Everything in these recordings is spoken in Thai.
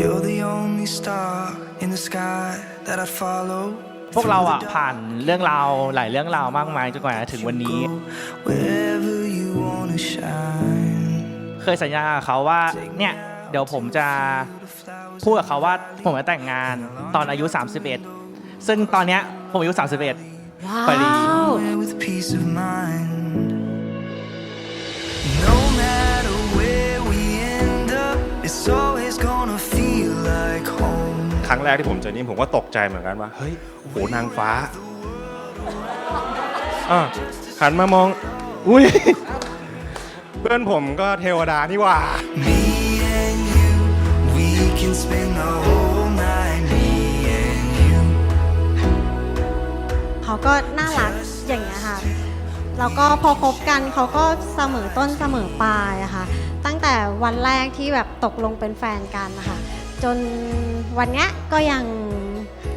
You're the only star in the sky that I follow. พวกเราอะผ่านเรื่องราวหลายเรื่องราวมากมายจนกว่าจะถึงวันนี้ Wherever you wanna shine. เคยสัญญากับเขาว่าเนี่ยเดี๋ยวผมจะพูดกับเขาว่าผมจะแต่งงานตอนอายุ 31 ซึ่งตอนเนี้ยผมอายุ 31ว้าไปดิว Somewhere with peace of mind. แรกที่ผมเจอนี่ผมก็ตกใจเหมือนกันว่าเฮ้ยโหนางฟ้าอะหันมามอง อุ้ย เพื่อนผมก็เทวดานี่หว่า Me and you, we can spend the whole night. Me and you. เขาก็น่ารักอย่างเงี้ยค่ะ แล้วก็พอคบกันเขาก็เสมอต้นเสมอปลายอะค่ะ ตั้งแต่วันแรกที่แบบตกลงเป็นแฟนกันนะคะ จนวันเนี้ยก็ยัง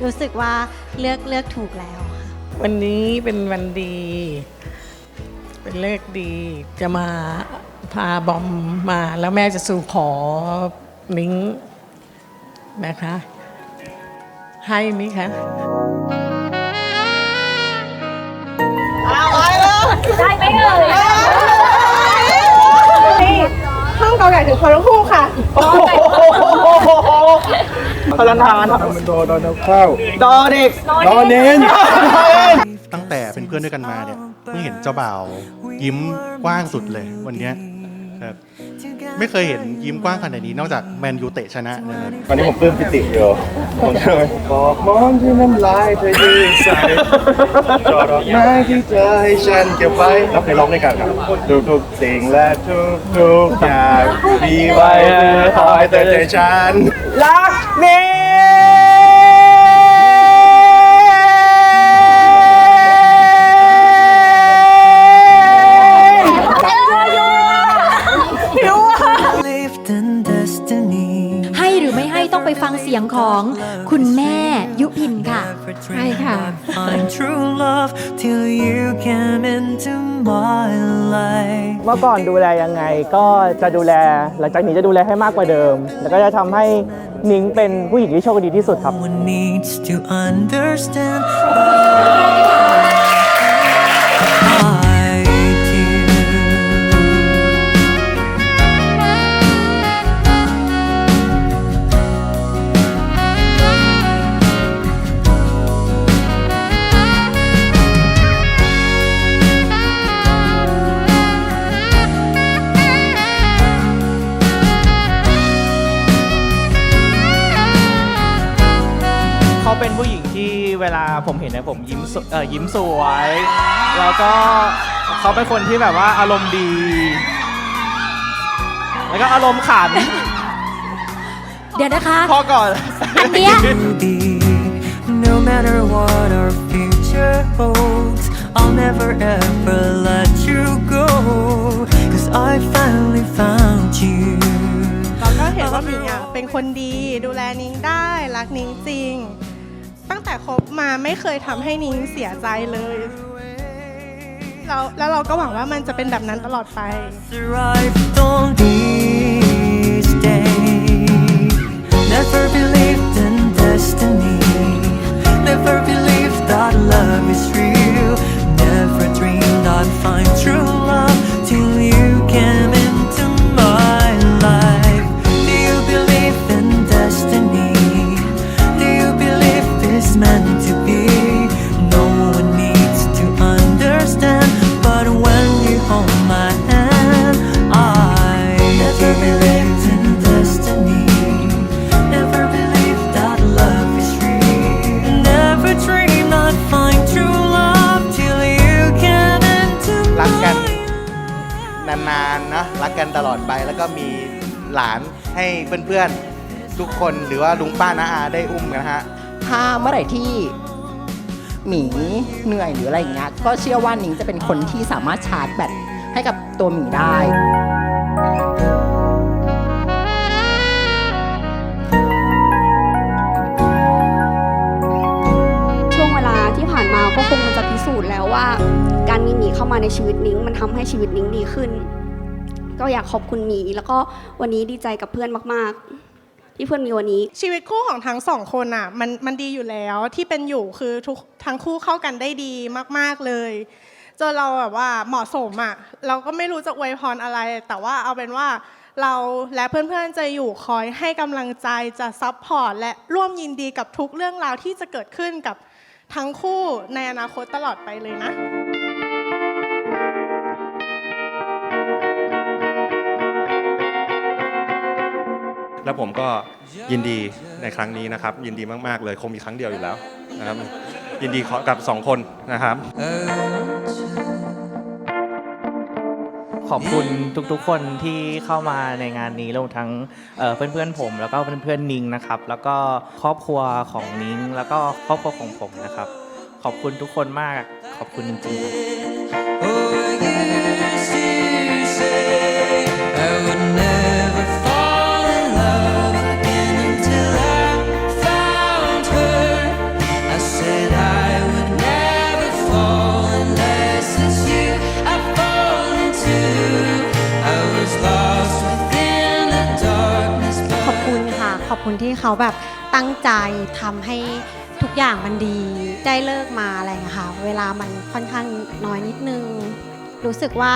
รู้สึกว่าเลือกเลือกถูกแล้วค่ะวันนี้เป็นวันดี เป็นเลขดี จะมาพาบอมมาแล้วแม่จะสู่ขอนิ้งนะคะ ให้ไหมคะห้องเกาใหญ่ถึงคนละคู่ค่ะ พลันทานตั้งแต่เป็นเพื่อนด้วยกันมาเนี่ยเพิ่งเห็นเจ้าบ่าวยิ้มกว้างสุดเลยวันเนี้ยครับ ไม่เคยเห็นยิ้มกว้างขนาดนี้นอกจากแมนยูเตะชนะนะครับวันนี้ผมปลื้มปิติอยู่ผมก็เลยบอกมองที่น้ำลายเธอยืนใส่จอดอกไม้ที่เธอให้ฉันเก็บไว้เราเคยร้องด้วยกันครับทุกทุกๆสิ่งและทุกทุกๆอย่างมีไว้เพื่อคอยเตือนใจฉัน รักเไม่ให้ต้องไปฟังเสียงของคุณแม่ยุพินค่ะให้ค่ะ Find true love till you came into my life. เมื่อก่อนดูแลยังไงก็จะดูแล หลังจากนี้จะดูแลให้มากกว่าเดิม แล้วก็จะทำให้นิ้งเป็นผู้หญิงที่โชคดีที่สุดครับ เขาเป็นผู้หญิงที่เวลาผมเห็นเนี่ยผมยิ้มสเออยิ้มสวย แล้วก็เขาเป็นคนที่แบบว่าอารมณ์ดี แล้วก็อารมณ์ขัน เดี๋ยวนะคะ พอก่อน อันเนี้ย be. No matter what our future holds, I'll never ever let you go. Cause I finally found you. เราก็เห็นว่ามิงอะเป็นคนดีดูแลนิ้งได้ รักนิ้งจริง ตั้งแต่คบมาไม่เคยทำให้นิ้งเสียใจเลยแล้วแล้วเราก็หวังว่ามันจะเป็นแบบนั้นตลอดไป Arrived on this day. Never believed in destiny. Never believed that love is กกันตลอดไป แล้วก็มีหลานให้เพื่อนๆ ทุกคนหรือว่าลุงป้าน้าอาได้อุ้มกันนะฮะ ถ้าเมื่อไหร่ที่หมีเหนื่อยหรืออะไรอย่างเงี้ยก็เชื่อว่าหนิงจะเป็นคนที่สามารถชาร์จแบตให้กับตัวหมีได้ ช่วงเวลาที่ผ่านมาก็คงมันจะพิสูจน์แล้วว่า การมีหมีเข้ามาในชีวิตนิ้งมันทำให้ชีวิตนิ้งดีขึ้น ก็อยากขอบคุณหมี แล้วก็วันนี้ดีใจกับเพื่อนมาก ๆ ที่เพื่อนมีวันนี้ ชีวิตคู่ของทั้งสองคนอะมันมันดีอยู่แล้วที่เป็นอยู่คือทุกทั้งคู่เข้ากันได้ดีมาก ๆเลยจนเราแบบว่าเหมาะสมอะเราก็ไม่รู้จะอวยพรอะไร แต่ว่าเอาเป็นว่าเราและเพื่อนๆจะอยู่คอยให้กำลังใจจะซัพพอร์ตและร่วมยินดีกับทุกเรื่องราวที่จะเกิดขึ้นกับทั้งคู่ในอนาคตตลอดไปเลยนะ แล้วผมก็ยินดีในครั้งนี้นะครับ ยินดีมากๆเลยคงมีครั้งเดียวอยู่แล้วนะครับ ยินดีกับสองคนนะครับ ขอบคุณทุกๆคนที่เข้ามาในงานนี้รวมทั้งเอ่อเพื่อนๆผม แล้วก็เพื่อนๆนิงนะครับ แล้วก็ครอบครัวของนิง แล้วก็ครอบครัวของผมนะครับ ขอบคุณทุกคนมากขอบคุณจริงๆ ค่ะขอบคุณที่เขาแบบตั้งใจทำให้ทุกอย่างมันดีได้เลิกมาอะไรอย่างเงี้ยค่ะ เวลามันค่อนข้างน้อยนิดนึง รู้สึกว่า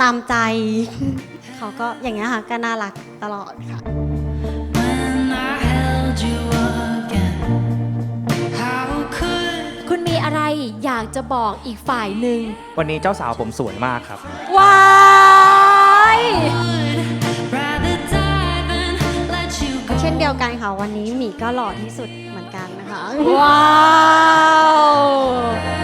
ตามใจ เขาก็อย่างเงี้ยค่ะก็น่ารักตลอดค่ะ When I held you again, how could คุณมีอะไรอยากจะบอกอีกฝ่ายหนึ่งวันนี้เจ้าสาวผมสวยมากครับ ว้าย ดียวกันค่ะวันนี้หมีก็หล่อที่สุดเหมือนกันนะคะ ว้าว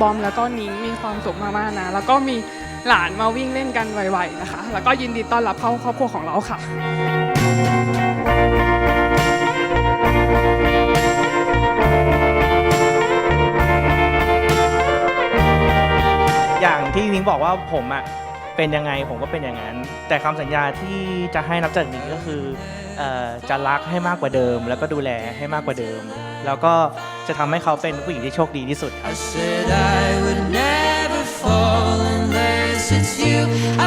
บอมแล้วก็นิ้งมีความสุขมากๆนะ แล้วก็มีหลานมาวิ่งเล่นกันไวๆนะคะ แล้วก็ยินดีต้อนรับเข้าครอบครัวของเราค่ะ อย่างที่นิ้งบอกว่าผมอะเป็นยังไงผมก็เป็นอย่างนั้น แต่คำสัญญาที่จะให้นับจากนี้ก็คือเอ่อจะรักให้มากกว่าเดิม แล้วก็ดูแลให้มากกว่าเดิม แล้วก็ จะทำให้เขาเป็นผู้หญิงที่โชคดีที่สุดครับ I said I would never fall unless it's you I